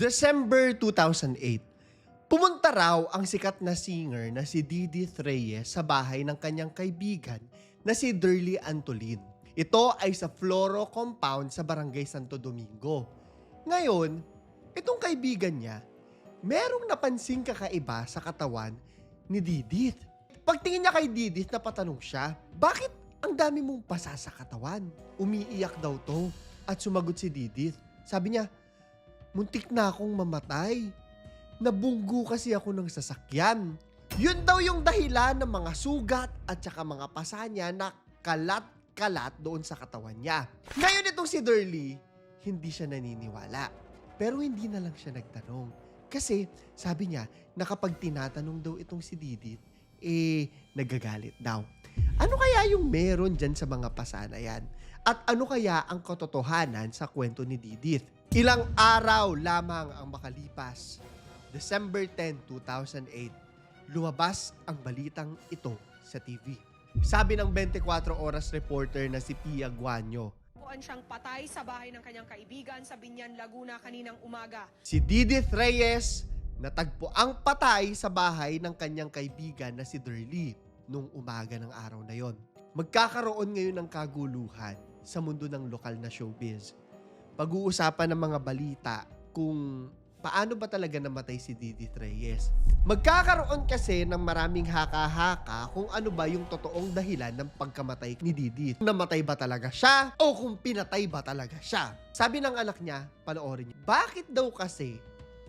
December 2008, pumunta raw ang sikat na singer na si Didith Reyes sa bahay ng kanyang kaibigan na si Durley Antolin. Ito ay sa Floro Compound sa Barangay Santo Domingo. Ngayon, itong kaibigan niya, merong napansing kakaiba sa katawan ni Didith. Pagtingin niya kay Didith, napatanong siya, bakit ang dami mong pasa sa katawan? Umiiyak daw to. At sumagot si Didith. Sabi niya, muntik na akong mamatay. Nabunggo kasi ako ng sasakyan. Yun daw yung dahilan ng mga sugat at saka mga pasa niya na kalat-kalat doon sa katawan niya. Ngayon itong si Durley, hindi siya naniniwala. Pero hindi na lang siya nagtanong. Kasi sabi niya na kapag tinatanong daw itong si Didit, eh nagagalit daw. Ano kaya yung meron dyan sa mga pasa na yan? At ano kaya ang katotohanan sa kwento ni Didith? Ilang araw lamang ang makalipas. December 10, 2008, lumabas ang balitang ito sa TV. Sabi ng 24 oras reporter na si Pia Guanyo, Tagpuan siyang patay sa bahay ng kanyang kaibigan sa Binyan, Laguna kaninang umaga. si Didith Reyes natagpo ang patay sa bahay ng kanyang kaibigan na si Durley nung umaga ng araw na yon. Magkakaroon ngayon ng kaguluhan sa mundo ng lokal na showbiz. Pag-uusapan ng mga balita kung paano ba talaga namatay si Didith Reyes. Magkakaroon kasi ng maraming haka-haka kung ano ba yung totoong dahilan ng pagkamatay ni Didith. Namatay ba talaga siya o kung pinatay ba talaga siya. Sabi ng anak niya, panoorin niyo, bakit daw kasi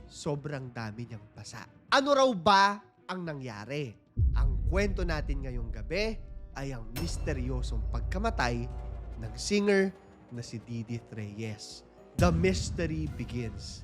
sobrang dami niyang pasa? Ano raw ba ang nangyari? Ang kwento natin ngayong gabi ay ang misteryosong pagkamatay ng singer na si Didith Reyes. The mystery begins.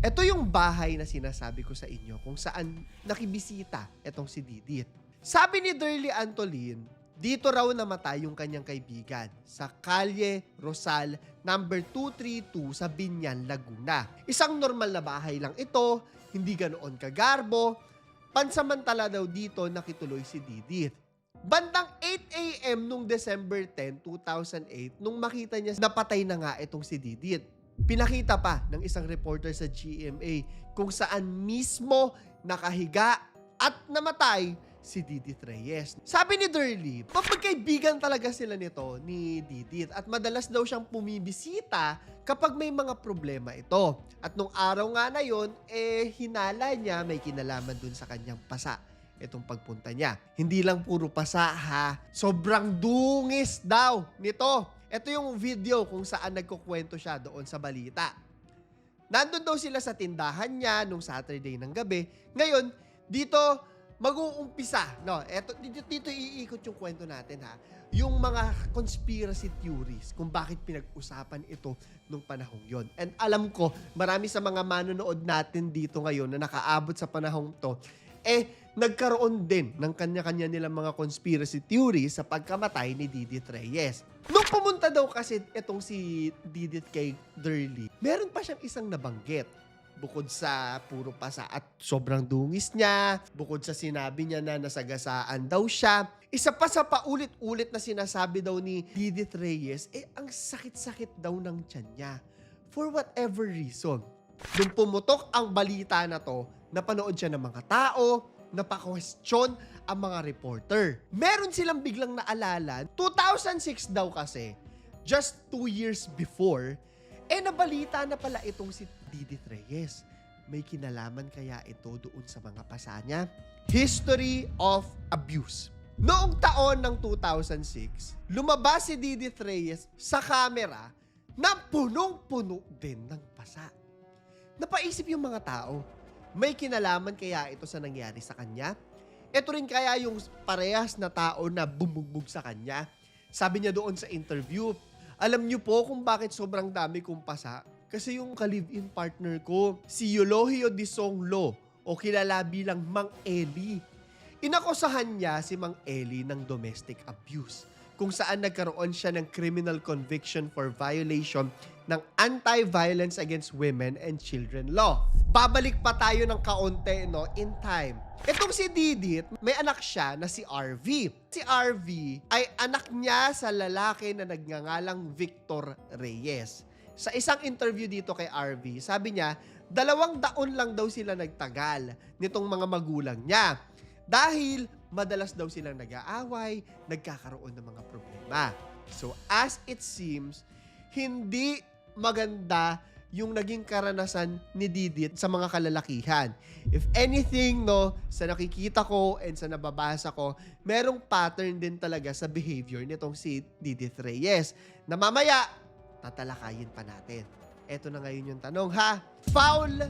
Ito yung bahay na sinasabi ko sa inyo kung saan nakibisita itong si Didith. Sabi ni Durley Antolin, dito raw namatay yung kanyang kaibigan sa Kalye Rosal number 232 sa Binyan, Laguna. Isang normal na bahay lang ito, hindi ganoon kagarbo. Pansamantala daw dito nakituloy si Didith. Bandang 8 a.m. nung December 10, 2008, nung makita niya napatay na nga itong si Didit. Pinakita pa ng isang reporter sa GMA kung saan mismo nakahiga at namatay si Didit Reyes. Sabi ni Durley, mapagkaibigan talaga sila nito ni Didit at madalas daw siyang pumibisita kapag may mga problema ito. At nung araw nga na yon, eh hinala niya may kinalaman dun sa kanyang pasa itong pagpunta niya. Hindi lang puro pasa ha, sobrang dungis daw nito. Ito yung video kung saan nagkukwento siya doon sa balita. Nandun daw sila sa tindahan niya nung Saturday ng gabi. Ngayon, dito mag-uumpisa. No, eto, dito, dito iikot yung kwento natin ha. Yung mga conspiracy theories kung bakit pinag-usapan ito nung panahong yon. And alam ko, marami sa mga manonood natin dito ngayon na nakaabot sa panahong to, eh, nagkaroon din ng kanya-kanya nilang mga conspiracy theories sa pagkamatay ni Didith Reyes. Nung pumunta daw kasi itong si Didith kay Durley, meron pa siyang isang nabanggit. Bukod sa puro pasa at sobrang dungis niya, bukod sa sinabi niya na nasagasaan daw siya, isa pa sa paulit-ulit na sinasabi daw ni Didith Reyes, eh ang sakit-sakit daw ng tiyan niya. For whatever reason. Nung pumutok ang balita na to, napanood siya ng mga tao, napaka-question ang mga reporter. Meron silang biglang naalala, 2006 daw kasi, just two years before, eh nabalita na pala itong si Didith Reyes. May kinalaman kaya ito doon sa mga pasa niya? History of Abuse. Noong taon ng 2006, lumabas si Didith Reyes sa camera na punong-puno din ng pasa. Napaisip yung mga tao, may kinalaman kaya ito sa nangyari sa kanya? Ito rin kaya yung parehas na tao na bumugbog sa kanya? Sabi niya doon sa interview, alam niyo po kung bakit sobrang dami kong pasa? Kasi yung ka-live-in partner ko, si Eulohio Di Songlo o kilala bilang Mang Eli. Inakusahan niya si Mang Eli ng domestic abuse kung saan nagkaroon siya ng criminal conviction for violation ng Anti-Violence Against Women and Children Law. Babalik pa tayo ng kaunti no, in time. Itong si Didit, may anak siya na si RV. Si RV ay anak niya sa lalaki na nagngangalang Victor Reyes. Sa isang interview dito kay RV, sabi niya, dalawang taon lang daw sila nagtagal nitong mga magulang niya. Dahil madalas daw silang nag-aaway, nagkakaroon ng mga problema. So as it seems, hindi maganda yung naging karanasan ni Didit sa mga kalalakihan. If anything, no, sa nakikita ko and sa nababasa ko, merong pattern din talaga sa behavior nitong si Didit Reyes. Na mamaya, tatalakayin pa natin. Eto na ngayon yung tanong, ha? Foul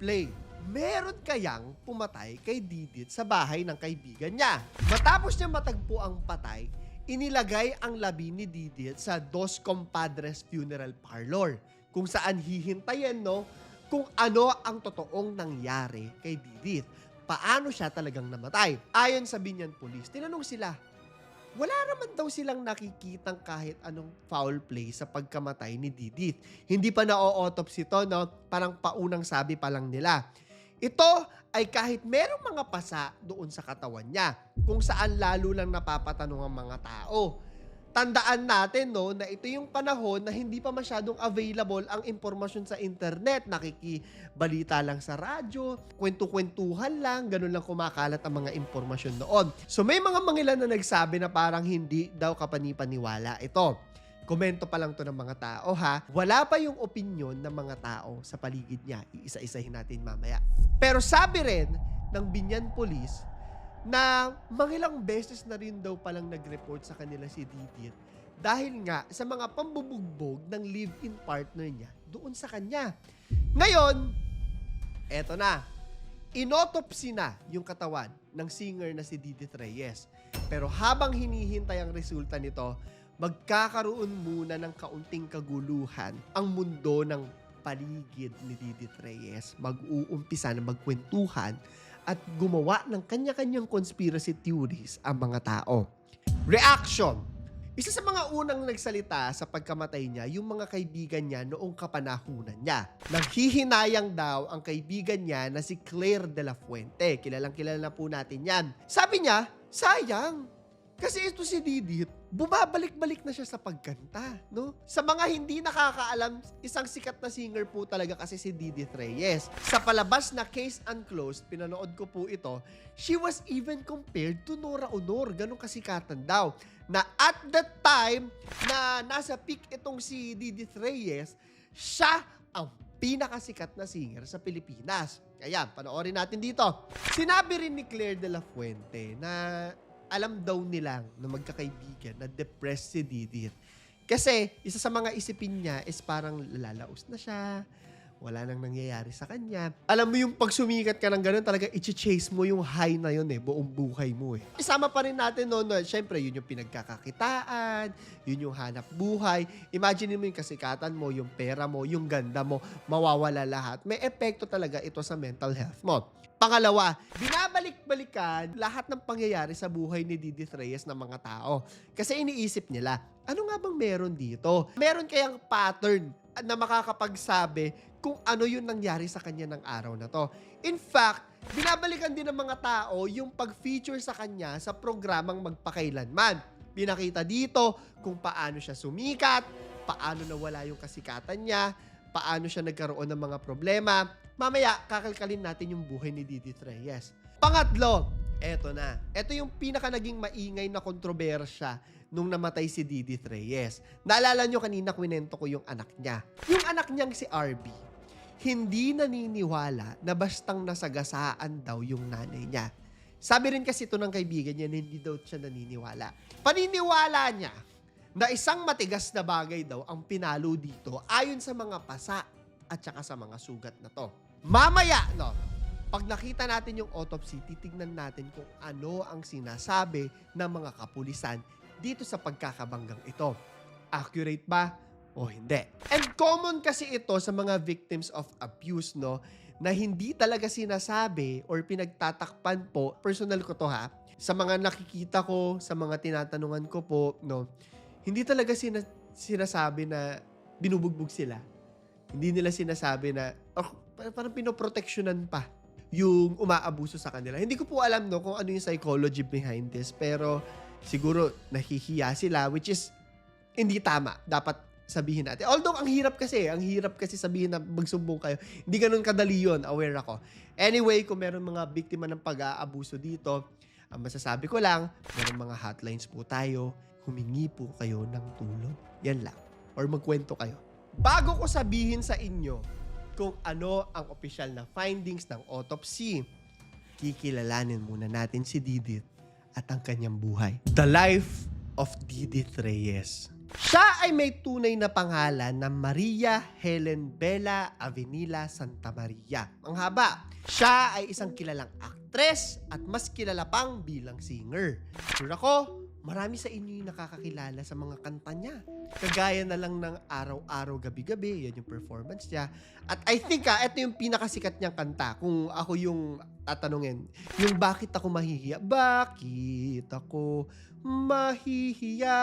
play. Meron kayang pumatay kay Didit sa bahay ng kaibigan niya? Matapos niya matagpo ang patay, inilagay ang labi ni Didit sa Dos Compadres Funeral Parlor kung saan hihintayin no kung ano ang totoong nangyari kay Didit. Paano siya talagang namatay? Ayon sa Binyan Police, tinanong sila, wala naman daw silang nakikitang kahit anong foul play sa pagkamatay ni Didit. Hindi pa na-autopsy to, no? Parang paunang sabi pa lang nila. Ito ay kahit merong mga pasa doon sa katawan niya, kung saan lalo lang napapatanong ang mga tao. Tandaan natin no na ito yung panahon na hindi pa masyadong available ang impormasyon sa internet. Nakikibalita lang sa radyo, kwento-kwentuhan lang, ganun lang kumakalat ang mga impormasyon noon. So may mga mangilan na nagsabi na parang hindi daw kapanipaniwala ito. Komento pa lang to ng mga tao ha. Wala pa yung opinion ng mga tao sa paligid niya. Iisa-isahin natin mamaya. Pero sabi rin ng Binyan Police na mangilang beses na rin daw palang nag-report sa kanila si Didit dahil nga sa mga pambubugbog ng live-in partner niya doon sa kanya. Ngayon, eto na. Inotopsy na yung katawan ng singer na si Didit Reyes. Pero habang hinihintay ang resulta nito, magkakaroon muna ng kaunting kaguluhan ang mundo ng paligid ni Didit Reyes. Mag-uumpisa na magkwentuhan at gumawa ng kanya-kanyang conspiracy theories ang mga tao. Reaction! Isa sa mga unang nagsalita sa pagkamatay niya, yung mga kaibigan niya noong kapanahunan niya. Naghihinayang daw ang kaibigan niya na si Claire de la Fuente. Kilalang kilala na po natin yan. Sabi niya, sayang. Kasi ito si Didit, bumabalik-balik na siya sa pagkanta, no? Sa mga hindi nakakaalam, isang sikat na singer po talaga kasi si Didit Reyes. Sa palabas na Case Unclosed, pinanood ko po ito, she was even compared to Nora Honor. Ganong kasikatan daw. Na at that time, na nasa peak itong si Didit Reyes, siya ang pinakasikat na singer sa Pilipinas. Kaya, panoorin natin dito. Sinabi rin ni Claire de la Fuente na alam daw nilang na magkakaibigan na depressed si Didit. Kasi isa sa mga isipin niya is parang lalaos na siya, wala nang nangyayari sa kanya. Alam mo yung pag sumikat ka ng ganun, talaga i-chase mo yung high na yun eh, buong buhay mo eh. Isama pa rin natin no, no syempre yun yung pinagkakakitaan, yun yung hanap buhay. Imagine mo yung kasikatan mo, yung pera mo, yung ganda mo, mawawala lahat. May epekto talaga ito sa mental health mo. Pangalawa, binabalik-balikan lahat ng pangyayari sa buhay ni Didit Reyes ng mga tao. Kasi iniisip nila, ano nga bang meron dito? Meron kayang pattern na makakapagsabi kung ano yung nangyari sa kanya ng araw na to. In fact, binabalikan din ng mga tao yung pag-feature sa kanya sa programang magpakailanman. Pinakita dito kung paano siya sumikat, paano nawala yung kasikatan niya, paano siya nagkaroon ng mga problema. Mamaya, kakalkalin natin yung buhay ni Didit Reyes. Pangatlo, eto na. Eto yung pinaka naging maingay na kontrobersya nung namatay si Didit Reyes. Naalala nyo kanina kwinento ko yung anak niya. Yung anak niyang si RB, hindi naniniwala na bastang nasagasaan daw yung nanay niya. Sabi rin kasi ito ng kaibigan niya na hindi daw siya naniniwala. Paniniwala niya na isang matigas na bagay daw ang pinalo dito ayon sa mga pasa at saka sa mga sugat na to. Mamaya, no, pag nakita natin yung autopsy, titignan natin kung ano ang sinasabi ng mga kapulisan dito sa pagkakabanggang ito. Accurate ba o hindi? And common kasi ito sa mga victims of abuse, no, na hindi talaga sinasabi or pinagtatakpan po, personal ko to ha, sa mga nakikita ko, sa mga tinatanungan ko po, no, hindi talaga sina- sinasabi na binubugbog sila. Hindi nila sinasabi na, oh, parang, pinoproteksyonan pa yung umaabuso sa kanila. Hindi ko po alam no kung ano yung psychology behind this, pero siguro nahihiya sila, which is hindi tama. Dapat sabihin natin. Although, ang hirap kasi, ang hirap kasi sabihin na magsumbong kayo. Hindi ganun kadali yun, aware ako. Anyway, kung meron mga biktima ng pag-aabuso dito, ang masasabi ko lang, meron mga hotlines po tayo, humingi po kayo ng tulong. Yan lang. Or magkwento kayo. Bago ko sabihin sa inyo kung ano ang opisyal na findings ng autopsy, kikilalanin muna natin si Didit at ang kanyang buhay. The life of Didit Reyes. Siya ay may tunay na pangalan na Maria Helen Bella Avenila Santa Maria. Ang haba. Siya ay isang kilalang aktres at mas kilala pang bilang singer. Sure ako, marami sa inyo yung nakakakilala sa mga kanta niya. Kagaya na lang ng araw-araw, gabi-gabi, yan yung performance niya. At I think ah, ito yung pinakasikat niyang kanta. Kung ako yung tatanungin, yung bakit ako mahihiya? Bakit ako mahihiya?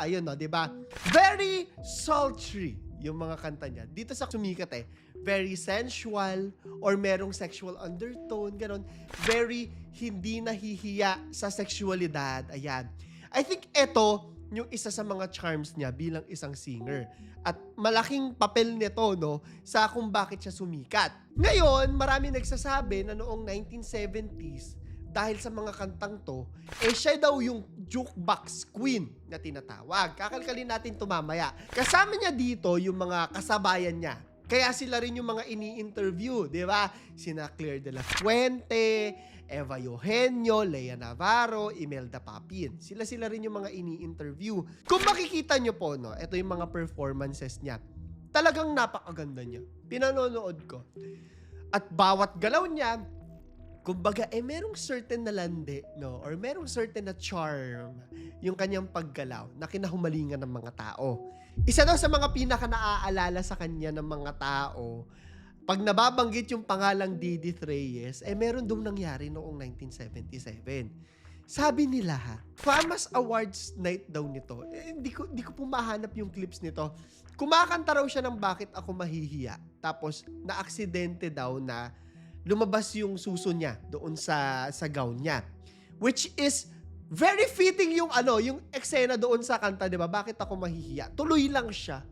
Ayun no, di ba? Very sultry yung mga kanta niya. Dito sa sumikat eh, very sensual or merong sexual undertone, ganon. Very hindi nahihiya sa sexualidad. Ayan. I think ito yung isa sa mga charms niya bilang isang singer. At malaking papel nito no sa kung bakit siya sumikat. Ngayon, marami nagsasabi na noong 1970s dahil sa mga kantang to, eh siya daw yung jukebox queen na tinatawag. Kakalkalin natin to mamaya. Kasama niya dito yung mga kasabayan niya. Kaya sila rin yung mga ini-interview, di ba? Sina Claire de la Fuente, Eva Eugenio, Lea Navarro, Imelda Papin. Sila-sila rin yung mga ini-interview. Kung makikita nyo po, no, ito yung mga performances niya. Talagang napakaganda niya. Pinanonood ko. At bawat galaw niya, kumbaga, eh, merong certain na lande, no? Or merong certain na charm yung kanyang paggalaw na kinahumalingan ng mga tao. Isa daw sa mga pinaka naaalala sa kanya ng mga tao, pag nababanggit yung pangalang Didith Reyes, eh meron dong nangyari noong 1977. Sabi nila ha, famous awards night daw nito. Eh, hindi ko hindi ko po mahanap yung clips nito. Kumakanta raw siya ng bakit ako mahihiya. Tapos na aksidente daw na lumabas yung suso niya doon sa sa gown niya. Which is very fitting yung ano, yung eksena doon sa kanta, 'di ba? Bakit ako mahihiya? Tuloy lang siya.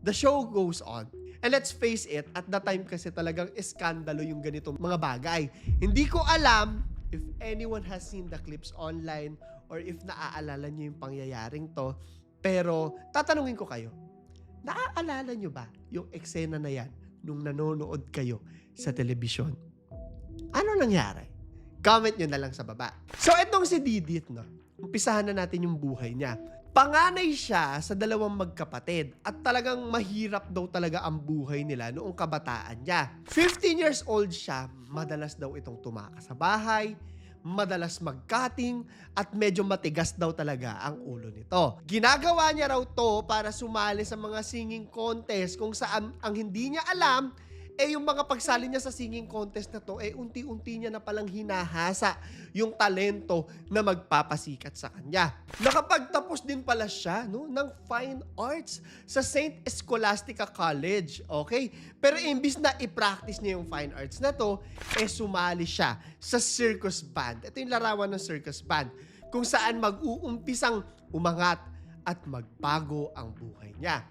The show goes on. And let's face it, at that time kasi talagang eskandalo yung ganitong mga bagay. Hindi ko alam if anyone has seen the clips online or if naaalala niyo yung pangyayaring to. Pero tatanungin ko kayo, naaalala niyo ba yung eksena na yan nung nanonood kayo sa telebisyon? Ano nangyari? Comment nyo na lang sa baba. So, etong si Didit, no? Umpisahan na natin yung buhay niya. Panganay siya sa dalawang magkapatid at talagang mahirap daw talaga ang buhay nila noong kabataan niya. 15 years old siya, madalas daw itong tumakas sa bahay, madalas magkating at medyo matigas daw talaga ang ulo nito. Ginagawa niya raw to para sumali sa mga singing contest kung saan ang hindi niya alam eh yung mga pagsali niya sa singing contest na to, eh unti-unti niya na palang hinahasa yung talento na magpapasikat sa kanya. Nakapagtapos din pala siya no, ng Fine Arts sa St. Scholastica College. Okay? Pero imbis na i-practice niya yung Fine Arts na to, eh sumali siya sa circus band. Ito yung larawan ng circus band kung saan mag-uumpisang umangat at magbago ang buhay niya.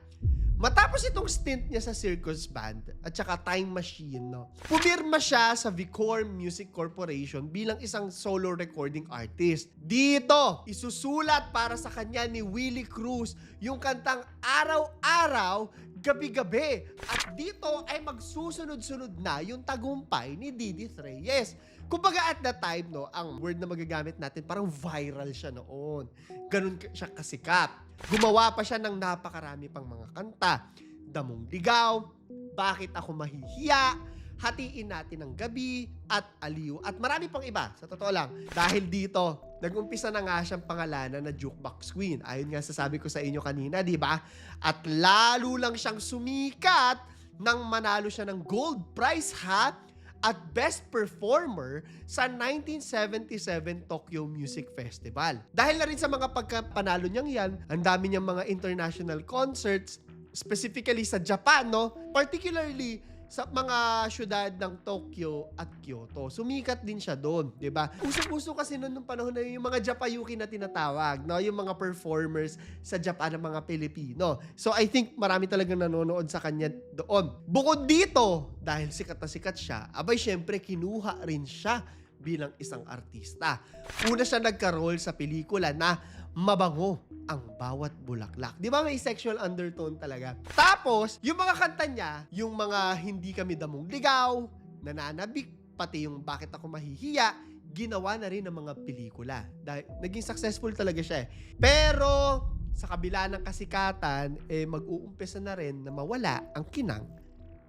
Matapos itong stint niya sa circus band at saka time machine, no, pumirma siya sa Vicor Music Corporation bilang isang solo recording artist. Dito, isusulat para sa kanya ni Willie Cruz yung kantang Araw-Araw, Gabi-Gabi. At dito ay magsusunod-sunod na yung tagumpay ni Didith Reyes. Kumbaga at that time, no, ang word na magagamit natin, parang viral siya noon. Ganun siya kasikat. Gumawa pa siya ng napakarami pang mga kanta. Damong Ligaw, Bakit Ako Mahihiya, Hatiin Natin ang Gabi, at Aliw, at marami pang iba, sa totoo lang. Dahil dito, nag-umpisa na nga siyang pangalanan na Jukebox Queen. Ayon nga sa sabi ko sa inyo kanina, di ba? At lalo lang siyang sumikat nang manalo siya ng gold prize hat at Best Performer sa 1977 Tokyo Music Festival. Dahil na rin sa mga pagkapanalo niyang yan, ang dami niyang mga international concerts, specifically sa Japan, no? Particularly, sa mga syudad ng Tokyo at Kyoto. Sumikat din siya doon, 'di ba? Uso-uso kasi noon nung panahon na yun, yung mga Japayuki na tinatawag, no, yung mga performers sa Japan ng mga Pilipino. So I think marami talagang nanonood sa kanya doon. Bukod dito, dahil sikat na sikat siya, abay syempre kinuha rin siya bilang isang artista. Una siya nagka-role sa pelikula na mabango ang bawat bulaklak. Di ba may sexual undertone talaga? Tapos, yung mga kanta niya, yung mga hindi kami damong ligaw, nananabik, pati yung bakit ako mahihiya, ginawa na rin ng mga pelikula. Dahil naging successful talaga siya eh. Pero, sa kabila ng kasikatan, eh mag-uumpisa na rin na mawala ang kinang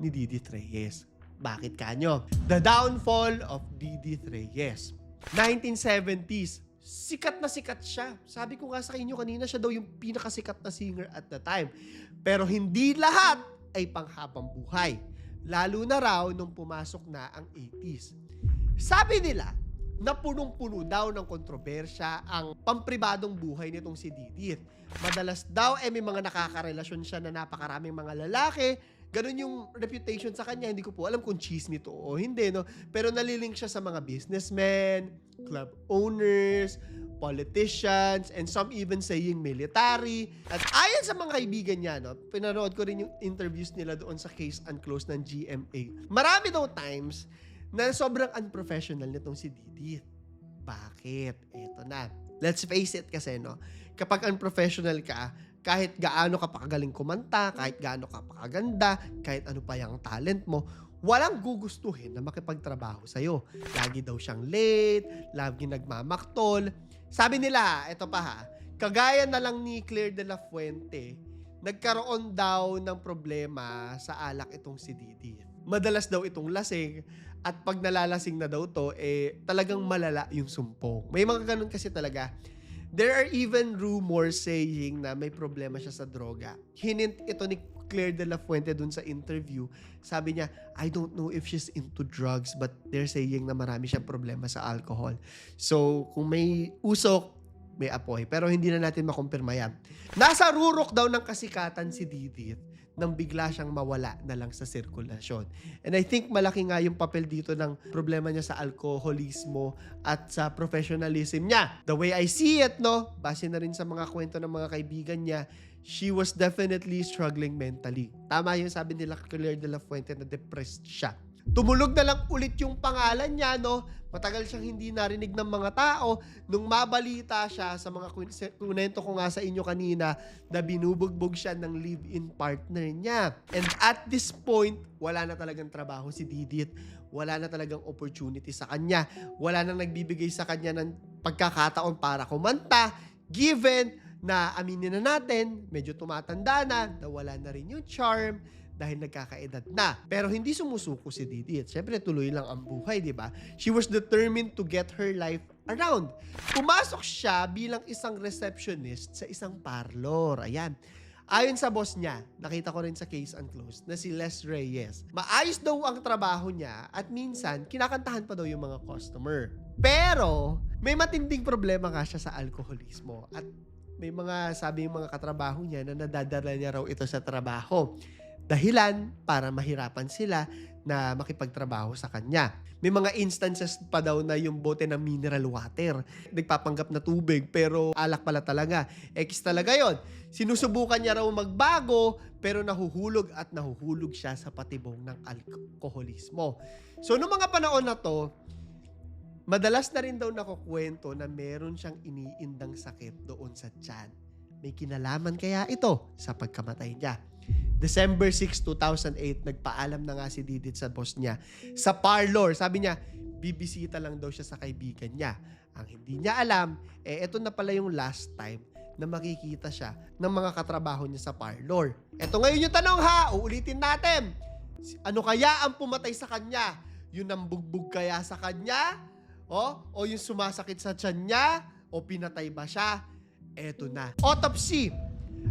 ni Didi Reyes. Bakit kanyo? The Downfall of Didi Reyes. 1970s, sikat na sikat siya. Sabi ko nga sa inyo kanina, siya daw yung pinakasikat na singer at the time. Pero hindi lahat ay panghabang buhay. Lalo na raw nung pumasok na ang 80s. Sabi nila, na punong-puno daw ng kontrobersya ang pampribadong buhay nitong si Didit. Madalas daw, eh may mga nakakarelasyon siya na napakaraming mga lalaki. Ganun yung reputation sa kanya. Hindi ko po alam kung chisme to o hindi, no? Pero nalilink siya sa mga businessmen, club owners, politicians, and some even saying military. At ayon sa mga kaibigan niya, no, pinanood ko rin yung interviews nila doon sa Case Unclosed ng GMA. Marami daw times na sobrang unprofessional nitong si Didit. Bakit? Eto na. Let's face it kasi, no? Kapag unprofessional ka, kahit gaano ka pakagaling kumanta, kahit gaano ka pakaganda, kahit ano pa yung talent mo, walang gugustuhin na makipagtrabaho sa'yo. Lagi daw siyang late, lagi nagmamaktol. Sabi nila, eto pa ha, kagaya na lang ni Claire de la Fuente, nagkaroon daw ng problema sa alak itong si Didi. Madalas daw itong lasing at pag nalalasing na daw to, eh talagang malala yung sumpong. May mga ganun kasi talaga. There are even rumors saying na may problema siya sa droga. Hinint ito ni Claire de la Fuente dun sa interview. Sabi niya, I don't know if she's into drugs but they're saying na marami siyang problema sa alcohol. So, kung may usok, may apoy. Pero hindi na natin makumpirma yan. Nasa rurok daw ng kasikatan si Didit nang bigla siyang mawala na lang sa sirkulasyon. And I think malaki nga yung papel dito ng problema niya sa alkoholismo at sa professionalism niya. The way I see it, no, base na rin sa mga kwento ng mga kaibigan niya, she was definitely struggling mentally. Tama yung sabi nila Claire de la Fuente na depressed siya. Tumulog na lang ulit yung pangalan niya, no? Matagal siyang hindi narinig ng mga tao. Nung mabalita siya sa mga kunento ko nga sa inyo kanina na binubugbog siya ng live-in partner niya. And at this point, wala na talagang trabaho si Didit. Wala na talagang opportunity sa kanya. Wala nang nagbibigay sa kanya ng pagkakataon para kumanta. Given na aminin na natin, medyo tumatanda na, nawala na rin yung charm, dahil nagkakaedad na. Pero hindi sumusuko si Didi. At syempre, tuloy lang ang buhay, di ba? She was determined to get her life around. Pumasok siya bilang isang receptionist sa isang parlor. Ayan. Ayon sa boss niya, nakita ko rin sa case unclosed, na si Les Reyes. Maayos daw ang trabaho niya at minsan, kinakantahan pa daw yung mga customer. Pero, may matinding problema nga siya sa alkoholismo. At may mga, sabi yung mga katrabaho niya na nadadala niya raw ito sa trabaho dahilan para mahirapan sila na makipagtrabaho sa kanya. May mga instances pa daw na yung bote ng mineral water. Nagpapanggap na tubig pero alak pala talaga. X talaga yon. Sinusubukan niya raw magbago pero nahuhulog at nahuhulog siya sa patibong ng alkoholismo. So, noong mga panahon na to, madalas na rin daw nakukwento na meron siyang iniindang sakit doon sa tiyan. May kinalaman kaya ito sa pagkamatay niya. December 6, 2008, nagpaalam na nga si Didit sa boss niya sa parlor. Sabi niya, bibisita lang daw siya sa kaibigan niya. Ang hindi niya alam, eh ito na pala yung last time na makikita siya ng mga katrabaho niya sa parlor. Ito ngayon yung tanong ha, uulitin natin. Ano kaya ang pumatay sa kanya? Yung nambugbog kaya sa kanya? O, o yung sumasakit sa tiyan niya? O pinatay ba siya? Eto na. Autopsy.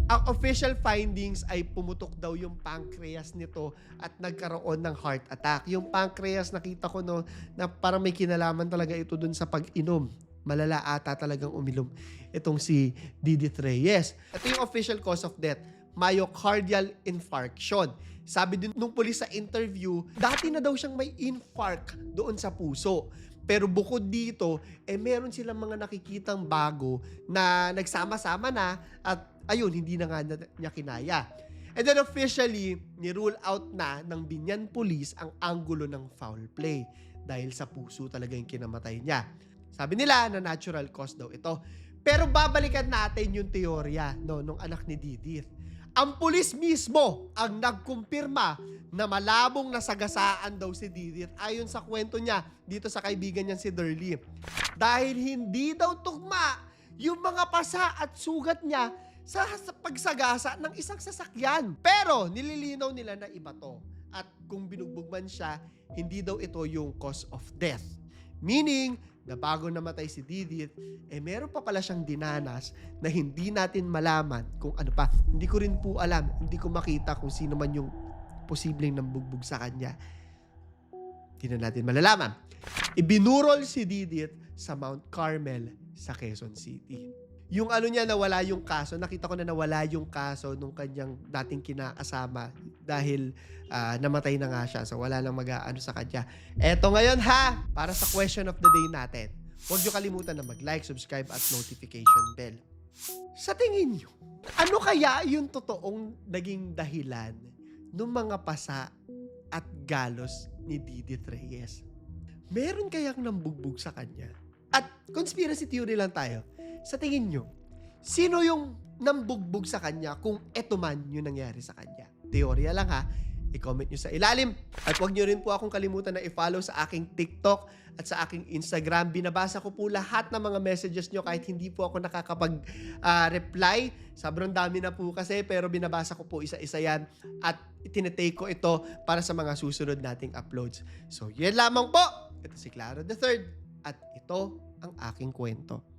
Ang official findings ay pumutok daw yung pancreas nito at nagkaroon ng heart attack. Yung pancreas nakita ko no na parang may kinalaman talaga ito dun sa pag-inom. Malala ata talagang umilom itong si Didit Reyes. Ito yung official cause of death. myocardial infarction. Sabi din nung pulis sa interview, dati na daw siyang may infarct doon sa puso. Pero bukod dito, eh meron silang mga nakikitang bago na nagsama-sama na at ayun, hindi na nga niya kinaya. And then officially, ni-rule out na ng Binyan Police ang anggulo ng foul play dahil sa puso talaga yung kinamatay niya. Sabi nila na natural cause daw ito. Pero babalikan natin yung teorya no, nung anak ni Didith. Ang pulis mismo ang nagkumpirma na malabong nasagasaan daw si Didith ayon sa kwento niya dito sa kaibigan niya si Durley. Dahil hindi daw tugma yung mga pasa at sugat niya sa, sa pagsagasa ng isang sasakyan. Pero nililinaw nila na iba to. At kung binugbog man siya, hindi daw ito yung cause of death. Meaning, na bago namatay si Didith, eh meron pa pala siyang dinanas na hindi natin malaman kung ano pa. Hindi ko rin po alam, hindi ko makita kung sino man yung posibleng nambugbog sa kanya. Hindi na natin malalaman. Ibinurol si Didith sa Mount Carmel sa Quezon City. Yung ano niya nawala yung kaso, nakita ko na nawala yung kaso nung kanyang dating kinakasama dahil ah, namatay na nga siya. So wala nang mag-aano sa kanya. Eto ngayon ha, para sa question of the day natin. Huwag niyo kalimutan na mag-like, subscribe at notification bell. Sa tingin niyo, ano kaya yung totoong naging dahilan ng mga pasa at galos ni Didith Reyes? Meron kayang nambugbog sa kanya? At conspiracy theory lang tayo. Sa tingin nyo, sino yung nambugbog sa kanya kung eto man yung nangyari sa kanya? Teorya lang ha. I-comment nyo sa ilalim. At huwag nyo rin po akong kalimutan na i-follow sa aking TikTok at sa aking Instagram. Binabasa ko po lahat ng mga messages nyo kahit hindi po ako nakakapag-reply. Sobrang dami na po kasi pero binabasa ko po isa-isa yan at itinetake ko ito para sa mga susunod nating uploads. So, yan lamang po. Ito si the Third at ito ang aking kwento.